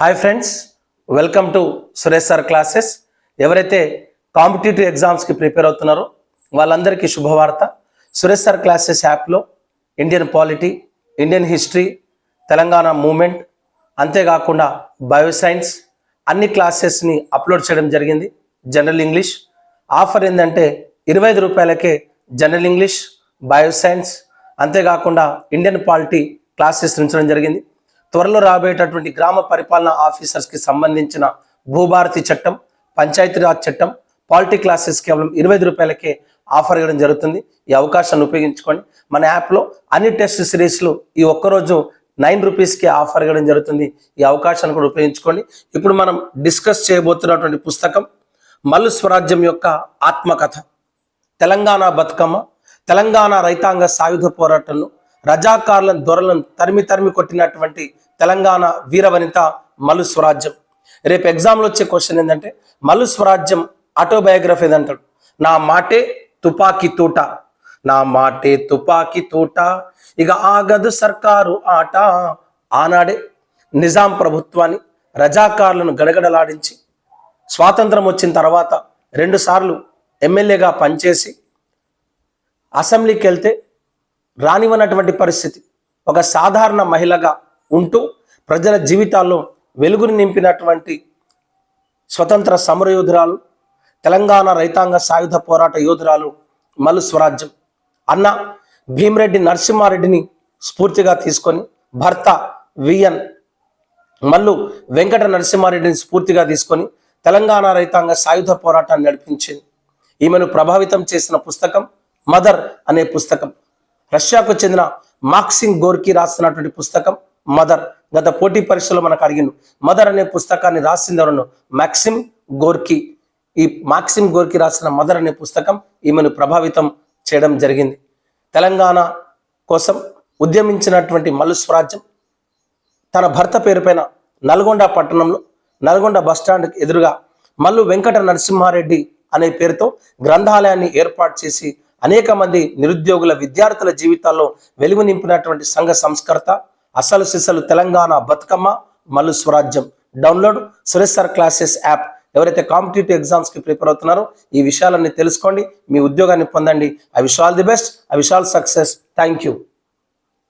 Hi friends welcome to Suresh sir classes ఎవరైతే competitive ఎగ్జామ్స్కి prepare అవుతున్నారో వాళ్ళందరికీ శుభవార్త. సురేష్ సార్ క్లాసెస్ యాప్లో Indian polity Indian history Telangana movement అంతేకాకుండా బయోసైన్స్ అన్ని క్లాసెస్ని అప్లోడ్ చేయడం జరిగింది జనరల్ ఇంగ్లీష్ ఆఫర్ ఏంటంటే ఇరవై ఐదు రూపాయలకే జనరల్ ఇంగ్లీష్ బయోసైన్స్ అంతేకాకుండా ఇండియన్ పాలిటీ క్లాసెస్ ఉంచడం జరిగింది. త్వరలో రాబోయేటటువంటి గ్రామ పరిపాలన ఆఫీసర్స్కి సంబంధించిన భూభారతి చట్టం పంచాయతీరాజ్ చట్టం పాలిటీ క్లాసెస్ కేవలం ఇరవై ఐదు రూపాయలకే ఆఫర్ ఇవ్వడం జరుగుతుంది. ఈ అవకాశాన్ని ఉపయోగించుకోండి. మన యాప్లో అన్ని టెస్ట్ సిరీస్లు ఈ ఒక్కరోజు నైన్ రూపీస్కి ఆఫర్ ఇవ్వడం జరుగుతుంది. ఈ అవకాశాన్ని కూడా ఉపయోగించుకోండి. ఇప్పుడు మనం డిస్కస్ చేయబోతున్నటువంటి పుస్తకం మల్లు స్వరాజ్యం యొక్క ఆత్మకథ. తెలంగాణ బతుకమ్మ తెలంగాణ రైతాంగ సాయుధ పోరాటంలో రజాకారులను దొరలను తరిమి తరిమి కొట్టినటువంటి తెలంగాణ వీరవనిత మలు స్వరాజ్యం. రేపు ఎగ్జామ్లో వచ్చే క్వశ్చన్ ఏంటంటే మలు స్వరాజ్యం ఆటోబయోగ్రఫీ ఏదంటాడు నా మాటే తుపాకీ తూట. నా మాటే తుపాకీ తూట. ఇక ఆగదు సర్కారు ఆట. ఆనాడే నిజాం ప్రభుత్వాన్ని రజాకారులను గడగడలాడించి స్వాతంత్రం వచ్చిన తర్వాత రెండుసార్లు ఎమ్మెల్యేగా పనిచేసి అసెంబ్లీకి వెళ్తే రానివ్వనటువంటి పరిస్థితి. ఒక సాధారణ మహిళగా ఉంటూ ప్రజల జీవితాల్లో వెలుగుని నింపినటువంటి స్వతంత్ర సమరయోధురాలు తెలంగాణ రైతాంగ సాయుధ పోరాట యోధురాలు మల్లు స్వరాజ్యం. అన్న భీమరెడ్డి నరసింహారెడ్డిని స్ఫూర్తిగా తీసుకొని భర్త విఎన్ మల్లు వెంకట నరసింహారెడ్డిని స్ఫూర్తిగా తీసుకొని తెలంగాణ రైతాంగ సాయుధ పోరాటాన్ని నడిపించింది. ఈమెను ప్రభావితం చేసిన పుస్తకం మదర్ అనే పుస్తకం. రష్యాకు చెందిన మాక్సింగ్ గోర్కి రాస్తున్నటువంటి పుస్తకం మదర్. గత పోటీ పరీక్షలో మనకు అడిగిండు మదర్ అనే పుస్తకాన్ని రాసింది ఎవరను మ్యాక్సిమ్ గోర్కి. ఈ మాక్సిమ్ గోర్కి రాసిన మదర్ అనే పుస్తకం ఈమెను ప్రభావితం చేయడం జరిగింది. తెలంగాణ కోసం ఉద్యమించినటువంటి మల్లు స్వరాజ్యం తన భర్త పేరుపైన నల్గొండ పట్టణంలో నల్గొండ బస్టాండ్ ఎదురుగా మల్లు వెంకట నరసింహారెడ్డి అనే పేరుతో గ్రంథాలయాన్ని ఏర్పాటు చేసి అనేక మంది నిరుద్యోగుల విద్యార్థుల జీవితాల్లో వెలుగు నింపినటువంటి సంఘ సంస్కర్త అసలు సిసలు Telangana Bathukamma Mallu Swarajyam. Download Suresh sir classes app. ఎవరైతే కాంపిటేటివ్ ఎగ్జామ్స్కి ప్రిపేర్ అవుతున్నారో ఈ విషయాలన్నీ తెలుసుకోండి మీ ఉద్యోగాన్ని పొందండి. I wish all the best I wish all success. Thank you.